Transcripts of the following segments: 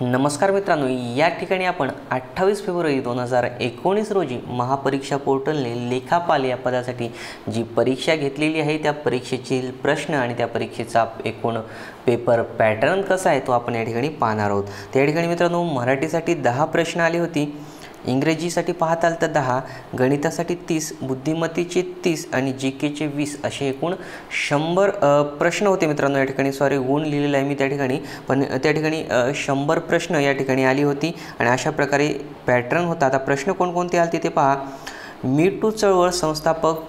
नमस्कार मित्रांनो या ठिकाणी आपण अठ्ठावीस फेब्रुवारी दोन हजार एकोणीस रोजी महापरीक्षा पोर्टलने लेखापाल या पदासाठी जी परीक्षा घेतलेली आहे त्या परीक्षेतील प्रश्न आणि त्या परीक्षेचा एकूण पेपर पॅटर्न कसा आहे तो आपण या ठिकाणी पाहणार आहोत. त्या ठिकाणी मित्रांनो मराठीसाठी दहा प्रश्न आले होती. इंग्रजीसाठी पाहताल तर दहा गणितासाठी तीस बुद्धिमत्तेचे तीस आणि जी केचे वीस असे एकूण शंभर प्रश्न होते मित्रांनो या ठिकाणी. सॉरी गुण लिहिलेलं आहे मी त्या ठिकाणी पण त्या ठिकाणी शंभर प्रश्न या ठिकाणी आली होती आणि अशा प्रकारे पॅटर्न होता. आता प्रश्न कोणकोणते आले ते पहा. मी टू चळवळ संस्थापक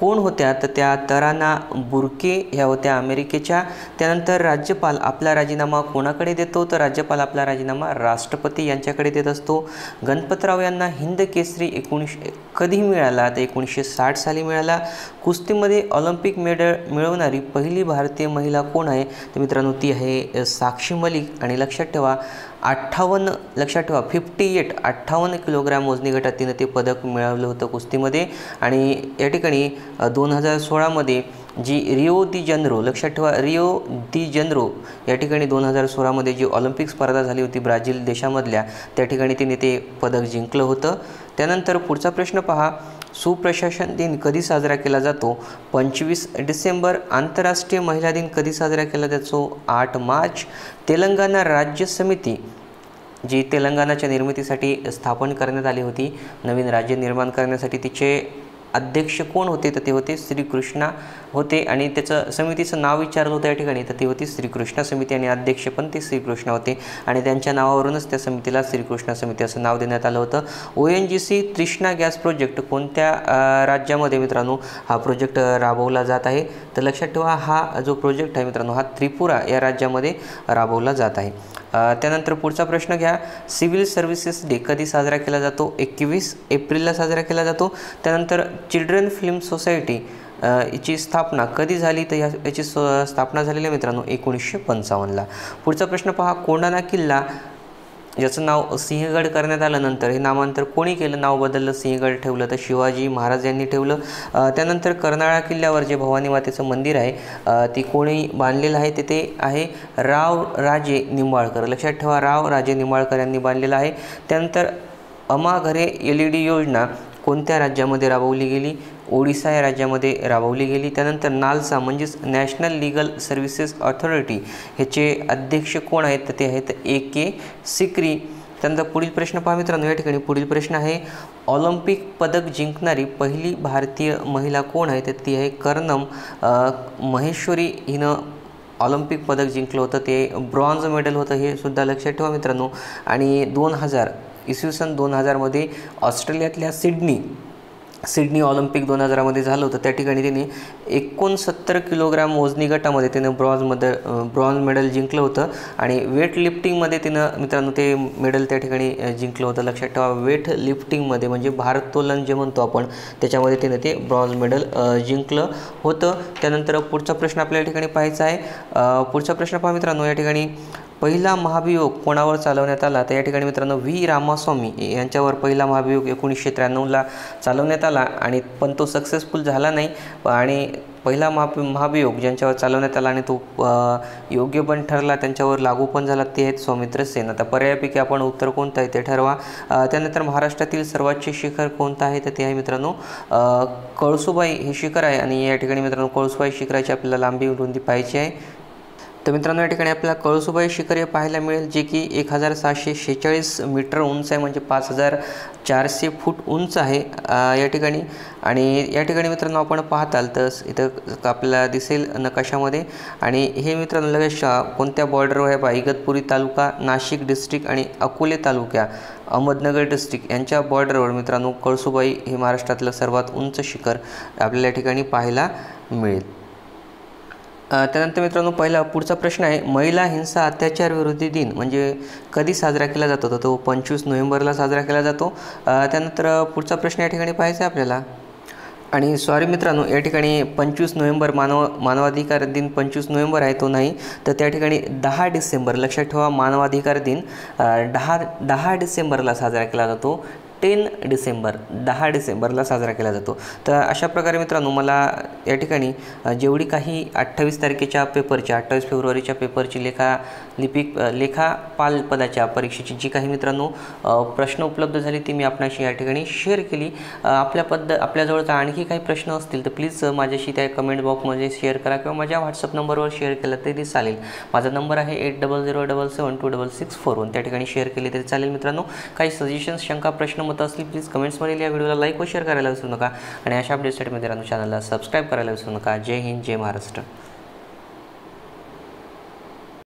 कोण होत्या? तर त्या तराना बुरके ह्या होत्या अमेरिकेच्या. त्यानंतर राज्यपाल आपला राजीनामा कोणाकडे देतो? तर राज्यपाल आपला राजीनामा राष्ट्रपती यांच्याकडे देत असतो. गणपतराव यांना हिंद केसरी एकोणीसशे कधी मिळाला? तर एकोणीसशे साठ साली मिळाला. कुस्तीमध्ये ऑलिम्पिक मेडल मिळवणारी पहिली भारतीय महिला कोण आहे? तर मित्रांनो ती आहे साक्षी मलिक. आणि लक्षात ठेवा अठ्ठावन्न लक्षात ठेवा फिफ्टी एट अठ्ठावन्न किलोग्रॅम वजनी गटात तिनं ते पदक मिळवलं होतं कुस्तीमध्ये. आणि या ठिकाणी दोन हजार सोळामध्ये जी रिओ दी जनरो लक्षात ठेवा रिओ दी जनरो या ठिकाणी दोन हजार सोळामध्ये जी ऑलिम्पिक स्पर्धा झाली होती ब्राझील देशामधल्या त्या ठिकाणी तिने ते पदक जिंकलं होतं. त्यानंतर पुढचा प्रश्न पहा सुप्रशासन दिन कधी साजरा केला जातो? पंचवीस डिसेंबर आंतरराष्ट्रीय महिला दिन कधी साजरा केला जातो? आठ मार्च तेलंगणा राज्य समिती जी तेलंगणाच्या निर्मितीसाठी स्थापन करण्यात आली होती नवीन राज्य निर्माण करण्यासाठी तिचे अध्यक्ष कोण होते? तर ते होते श्रीकृष्णा होते आणि त्याचं समितीचं नाव विचारलं होतं या ठिकाणी. तर ती होती श्रीकृष्णा समिती आणि अध्यक्ष पण ते श्रीकृष्ण होते. आणि त्यांच्या नावावरूनच त्या समितीला श्रीकृष्णा समिती असं नाव देण्यात आलं होतं. O N G C Trishna gas project कोणत्या राज्यामध्ये मित्रांनो हा प्रोजेक्ट राबवला जात आहे? तर लक्षात ठेवा हा जो प्रोजेक्ट आहे मित्रांनो हा त्रिपुरा या राज्यामध्ये राबवला जात आहे. त्यानंतर पुढचा प्रश्न घ्या. सिव्हिल सर्व्हिसेस डे कधी साजरा केला जातो? एकवीस एप्रिलला साजरा केला जातो. त्यानंतर चिल्ड्रन फिल्म सोसायटी याची स्थापना कधी झाली? तर या याची स स्थापना झालेली आहे मित्रांनो एकोणीसशे पंचावन्नला. पुढचा प्रश्न पहा. कोंडाणा किल्ला याचं नाव सिंहगड करण्यात आलं नंतर हे नामांतर कोणी केलं? नाव बदललं सिंहगड ठेवलं तर शिवाजी महाराज यांनी ठेवलं. त्यानंतर कर्नाळा किल्ल्यावर जे भवानी मातेचं मंदिर आहे ती कोणी बांधलेलं आहे? तिथे आहे राव राजे निंबाळकर. लक्षात ठेवा राव राजे निंबाळकर यांनी बांधलेलं आहे. त्यानंतर अमा घरे एल ई डी योजना कोणत्या राज्यामध्ये राबवली गेली? ओडिसा या राज्यामध्ये राबवली गेली. त्यानंतर नालसा म्हणजेच नॅशनल लीगल सर्व्हिसेस ऑथॉरिटी ह्याचे अध्यक्ष कोण आहेत? तर ते आहेत ए के सिक्री. त्यानंतर पुढील प्रश्न पहा मित्रांनो या ठिकाणी पुढील प्रश्न आहे. ऑलिम्पिक पदक जिंकणारी पहिली भारतीय महिला कोण आहे? तर ती आहे कर्नम महेश्वरी हिनं ऑलिम्पिक पदक जिंकलं होतं. ते ब्रॉन्झ मेडल होतं हे सुद्धा लक्षात ठेवा मित्रांनो. आणि दोन हजार इसवी सन दोन हजारमध्ये ऑस्ट्रेलियातल्या सिडनी सिडनी ऑलिम्पिक दोन हजारामध्ये झालं होतं. त्या ठिकाणी तिने एकोणसत्तर किलोग्राम वजनी गटामध्ये तिनं मद ब्रॉन्झ मेडल जिंकलं होतं आणि वेट लिफ्टिंगमध्ये तिनं मित्रांनो ते मेडल त्या ठिकाणी जिंकलं होतं. लक्षात ठेवा वेट लिफ्टिंगमध्ये म्हणजे भारोत्तोलन जे म्हणतो आपण त्याच्यामध्ये तिनं ते ब्रॉन्झ मेडल जिंकलं होतं. त्यानंतर पुढचा प्रश्न आपल्या या ठिकाणी पाहायचा आहे. पुढचा प्रश्न पहा मित्रांनो या ठिकाणी पहिला महाभियोग कोणावर चालवण्यात आला? तर या ठिकाणी मित्रांनो व्ही. रामास्वामी यांच्यावर पहिला महाभियोग एकोणीसशे त्र्याण्णवला चालवण्यात आला आणि पण तो सक्सेसफुल झाला नाही आणि पहिला महा महाभियोग ज्यांच्यावर चालवण्यात आला आणि तो योग्य पण ठरला त्यांच्यावर लागू पण झाला ते आहेत सौमित्र सेन. आता पर्यायापैकी आपण उत्तर कोणतं आहे ते ठरवा. त्यानंतर महाराष्ट्रातील सर्वोच्च शिखर कोणतं आहे? तर ते आहे मित्रांनो कळसुबाई हे शिखर आहे आणि या ठिकाणी मित्रांनो कळसुबाई शिखराची आपल्याला लांबी रुंदी पाहिजे आहे. तर मित्रांनो या ठिकाणी आपल्याला कळसुबाई शिखर हे पाहायला मिळेल जे की एक हजार सहाशे शेहेचाळीस मीटर उंच आहे म्हणजे पाच हजार चारशे फूट उंच आहे या ठिकाणी. आणि या ठिकाणी मित्रांनो आपण पाहताल तर इथं आपल्याला दिसेल नकाशामध्ये. आणि हे मित्रांनो लगेच शा- कोणत्या बॉर्डरवर आहे पहा इगतपुरी तालुका नाशिक डिस्ट्रिक्ट आणि अकोले तालुक्या अहमदनगर डिस्ट्रिक्ट यांच्या बॉर्डरवर मित्रांनो कळसुबाई हे महाराष्ट्रातलं सर्वात उंच शिखर आपल्याला या ठिकाणी पाहायला मिळेल. त्यानंतर मित्रांनो पहिला पुढचा प्रश्न आहे महिला हिंसा अत्याचार विरोधी दिन म्हणजे कधी साजरा केला जातो? तर तो पंचवीस नोव्हेंबरला साजरा केला जातो. त्यानंतर पुढचा प्रश्न या ठिकाणी पाहायचा आहे आपल्याला. आणि सॉरी मित्रांनो या ठिकाणी पंचवीस नोव्हेंबर मानव मानवाधिकार दिन पंचवीस नोव्हेंबर आहे तो नाही. तर त्या ठिकाणी दहा डिसेंबर लक्षात ठेवा मानवाधिकार दिन दहा दहा डिसेंबरला साजरा केला जातो. टेन डिसेंबर दहा डिसेंबरला साजरा केला जातो. तर अशा प्रकारे मित्रांनो मला या ठिकाणी जेवढी काही अठ्ठावीस तारखेच्या पेपरच्या अठ्ठावीस फेब्रुवारीच्या पेपरची लेखा लिपिक लेखापाल पदाच्या परीक्षेची जी काही मित्रांनो प्रश्न उपलब्ध झाली ती मी आपणाशी या ठिकाणी शेअर केली. आपल्या पद्ध आपल्याजवळचा आणखी काही प्रश्न असतील तर प्लीज माझ्याशी त्या कमेंट बॉक्समध्ये शेअर करा किंवा माझ्या व्हॉट्सअप नंबरवर शेअर केला तरी चालेल. माझा नंबर आहे eight double zero double seven two double six four one त्या ठिकाणी शेअर केले तरी चालेल मित्रांनो. काही सजेशन्स शंका प्रश्न मतं असतील प्लीज कमेंट्समध्ये या व्हिडिओला लाईक व शेअर करायला विसरू नका. आणि अशा अपडेट्ससाठी राहून चॅनलला सबस्क्राईब करायला विसरू नका. जय हिंद जय महाराष्ट्र.